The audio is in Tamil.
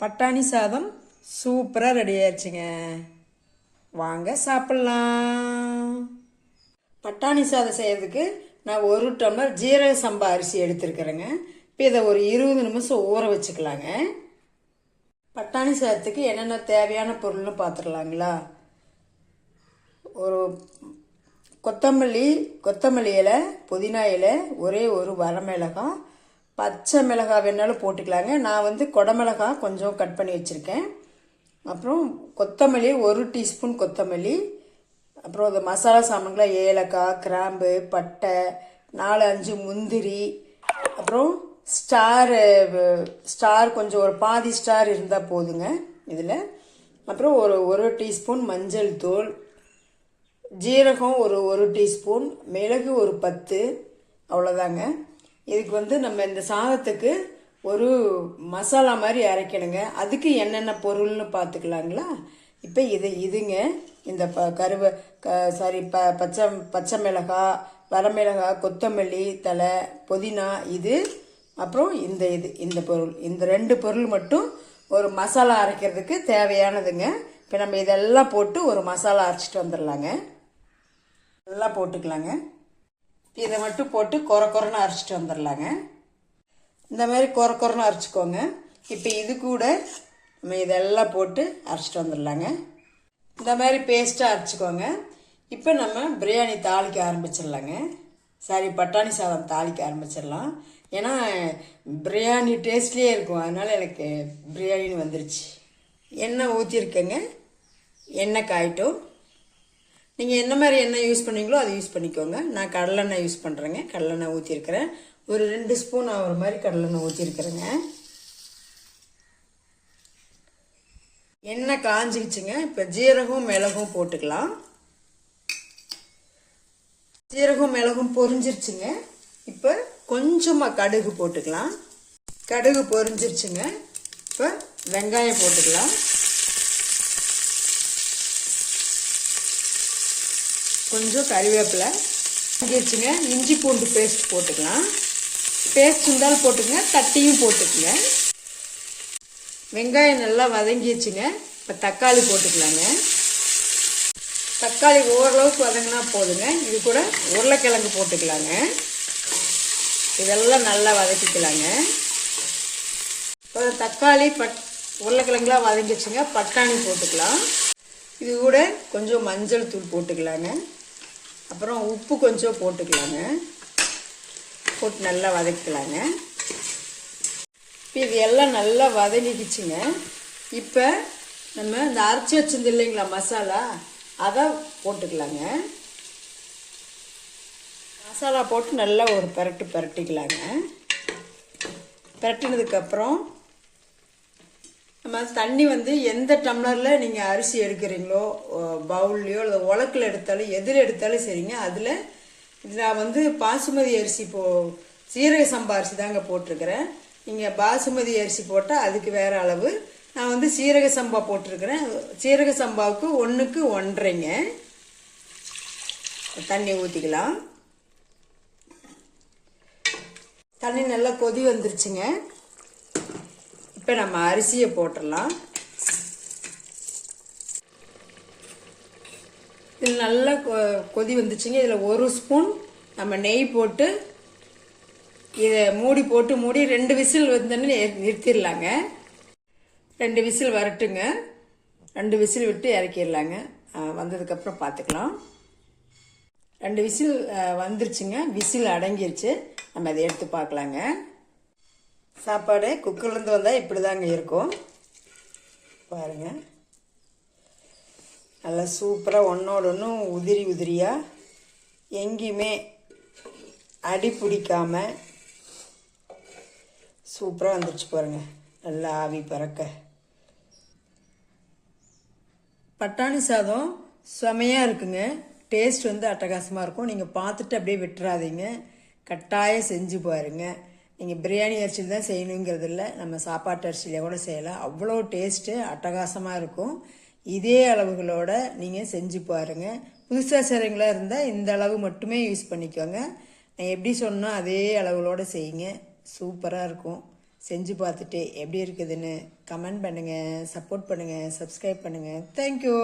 பட்டாணி சாதம் சூப்பராக ரெடி ஆயிடுச்சுங்க. வாங்க சாப்பிட்லாம். பட்டாணி சாதம் செய்கிறதுக்கு நான் ஒரு டம்ளர் ஜீரக சம்பா அரிசி எடுத்துருக்கிறேங்க. இப்போ இதை ஒரு இருபது நிமிஷம் ஊற வச்சுக்கலாங்க. பட்டாணி சாதத்துக்கு என்னென்ன தேவையான பொருள்னு பார்த்துடலாங்களா ஒரு கொத்தமல்லி கொத்தமல்லி இலை புதினா இலை ஒரே ஒரு வரமிளகாய் பச்சை மிளகாய் வேணாலும் போட்டுக்கலாங்க. நான் வந்து குடமிளகாய் கொஞ்சம் கட் பண்ணி வச்சுருக்கேன். அப்புறம் கொத்தமல்லி ஒரு டீஸ்பூன் கொத்தமல்லி. அப்புறம் இந்த மசாலா சாமான்களை ஏலக்காய் கிராம்பு பட்டை நாலு அஞ்சு முந்திரி. அப்புறம் ஸ்டார் ஸ்டார் கொஞ்சம் ஒரு பாதி ஸ்டார் இருந்தால் போதுங்க இதில். அப்புறம் ஒரு ஒரு டீஸ்பூன் மஞ்சள் தூள். ஜீரகம் ஒரு ஒரு டீஸ்பூன். மிளகு ஒரு பத்து. அவ்வளோதாங்க இதுக்கு வந்து நம்ம இந்த சாதத்துக்கு ஒரு மசாலா மாதிரி அரைக்கணுங்க. அதுக்கு என்னென்ன பொருள்னு பார்த்துக்கலாங்களா இப்போ இது இதுங்க. இந்த ப கருவ க சாரி ப பச்சை பச்சை மிளகாய் வரமிளகாய் கொத்தமல்லி தலை புதினா இது அப்புறம் இந்த இது இந்த பொருள். இந்த ரெண்டு பொருள் மட்டும் ஒரு மசாலா அரைக்கிறதுக்கு தேவையானதுங்க. இப்போ நம்ம இதெல்லாம் போட்டு ஒரு மசாலா அரைச்சிட்டு வந்துடலாங்க எல்லாம் போட்டுக்கலாங்க. இதை மட்டும் போட்டு கொர கொரன்னு அரைச்சிட்டு வந்துடலாங்க. இந்த மாதிரி கொர கொரன்னு அரைச்சிக்கோங்க. இப்போ இது கூட நம்ம இதெல்லாம் போட்டு அரைச்சிட்டு வந்துடலாங்க. இந்த மாதிரி பேஸ்ட்டாக அரைச்சிக்கோங்க. இப்போ நம்ம பிரியாணி தாளிக்க ஆரம்பிச்சிடலாங்க. சாரி பட்டாணி சாதம் தாளிக்க ஆரம்பிச்சிடலாம். ஏன்னா பிரியாணி டேஸ்ட்லேயே இருக்கும். அதனால் எனக்கு பிரியாணின்னு வந்துருச்சு. எண்ணெய் ஊற்றிருக்கேங்க எண்ணெய் காயிட்டும். நீங்கள் என்ன மாதிரி எண்ணெய் யூஸ் பண்ணீங்களோ அதை யூஸ் பண்ணிக்கோங்க. நான் கடலெண்ணெய் யூஸ் பண்ணுறேங்க கடலெண்ணெய் ஊற்றிருக்கிறேன் ஒரு ரெண்டு ஸ்பூன் ஆகிற மாதிரி கடலெண்ணெய் ஊற்றிருக்கிறேங்க எண்ணெய் காஞ்சிக்கிச்சுங்க இப்போ ஜீரகம் மிளகும் போட்டுக்கலாம். ஜீரகம் மிளகும் பொரிஞ்சிருச்சுங்க. இப்போ கொஞ்சமாக கடுகு போட்டுக்கலாம். கடுகு பொரிஞ்சிருச்சுங்க. இப்போ வெங்காயம் போட்டுக்கலாம். கொஞ்சம் கறிவேப்பிலை வச்சுங்க. இஞ்சி பூண்டு பேஸ்ட் போட்டுக்கலாம். பேஸ்ட் இருந்தாலும் போட்டுக்கங்க. தட்டியும் போட்டுக்கங்க. வெங்காயம் நல்லா வதங்கிடுச்சுங்க இப்போ தக்காளி போட்டுக்கலாங்க. தக்காளி ஓரளவுக்கு வதங்கினா போதுங்க. இது கூட உருளைக்கிழங்கு போட்டுக்கலாங்க. இதெல்லாம் நல்லா வதக்கிக்கலாங்க. இப்போ தக்காளி பட் உருளைக்கிழங்குலாம் வதங்கிடுச்சுங்க பட்டாணி போட்டுக்கலாம். இது கூட கொஞ்சம் மஞ்சள் தூள் போட்டுக்கலாங்க. அப்புறம் உப்பு கொஞ்சம் போட்டுக்கலாங்க. போட்டு நல்லா வதக்கிக்கலாங்க இப்போ இது எல்லாம் நல்லா வதங்கிக்கிச்சுங்க. இப்போ நம்ம இந்த அரைச்சி வச்சிருந்து இல்லைங்களா மசாலா அதை போட்டுக்கலாங்க. மசாலா போட்டு நல்லா ஒரு பரட்டு பரட்டிக்கலாங்க. பரட்டினதுக்கப்புறம் நம்ம தண்ணி வந்து எந்த டம்ளரில் நீங்கள் அரிசி எடுக்கிறீங்களோ பவுல்லையோ இல்லை உலக்கில் எடுத்தாலும் எதில் எடுத்தாலும் சரிங்க. அதில் நான் வந்து பாசுமதி அரிசி போ சீரக சம்பா அரிசி தாங்க போட்டிருக்கிறேன். நீங்கள் பாசுமதி அரிசி போட்டால் அதுக்கு வேறு அளவு. நான் வந்து சீரக சம்பா போட்டிருக்கிறேன். சீரக சம்பாவுக்கு ஒன்றுக்கு ஒன்றரைங்க. தண்ணி ஊற்றிக்கலாம் தண்ணி நல்லா கொதி வந்துருச்சுங்க. இப்போ நம்ம அரிசியை போட்டுடலாம் இதில் நல்லா கொதி வந்துச்சுங்க. இதில் ஒரு ஸ்பூன் நம்ம நெய் போட்டு இதை மூடி போட்டு மூடி ரெண்டு விசில் வந்தோன்னு நிறுத்திடலாங்க ரெண்டு விசில் வரட்டுங்க. ரெண்டு விசில் விட்டு இறக்கிடலாங்க வந்ததுக்கப்புறம் பார்த்துக்கலாம் ரெண்டு விசில் வந்துருச்சுங்க. விசில் அடங்கிருச்சு. நம்ம அதை எடுத்து பார்க்கலாங்க சாப்பாடு குக்கர்லேருந்து வந்தால் இப்படி தாங்க இருக்கும். பாருங்கள் நல்லா சூப்பராக ஒன்றோட ஒன்றும் உதிரி உதிரியாக எங்கேயுமே அடி பிடிக்காமல் சூப்பராக வந்துருச்சு பாருங்க. நல்லா ஆவி பறக்க. பட்டாணி சாதம் செமையாக இருக்குங்க. டேஸ்ட் வந்து அட்டகாசமாக இருக்கும். நீங்கள் பார்த்துட்டு அப்படியே விட்டுறாதீங்க. கட்டாயம் செஞ்சு பாருங்கள் நீங்கள் பிரியாணி அரிசியில் தான் செய்யணுங்கிறது இல்லை நம்ம சாப்பாட்டு அரிசியில் கூட செய்யலாம். அவ்வளோ டேஸ்ட்டு அட்டகாசமாக இருக்கும். இதே அளவுகளோட நீங்கள் செஞ்சு பாருங்கள் புதுசாக செய்கிறவங்களா இருந்தால் இந்த அளவு மட்டுமே யூஸ் பண்ணிக்கோங்க. நான் எப்படி சொன்னால் அதே அளவுகளோடு செய்யுங்க. சூப்பராக இருக்கும். செஞ்சு பார்த்துட்டு எப்படி இருக்குதுன்னு கமெண்ட் பண்ணுங்கள் சப்போர்ட் பண்ணுங்கள் சப்ஸ்கிரைப் பண்ணுங்கள் தேங்க்யூ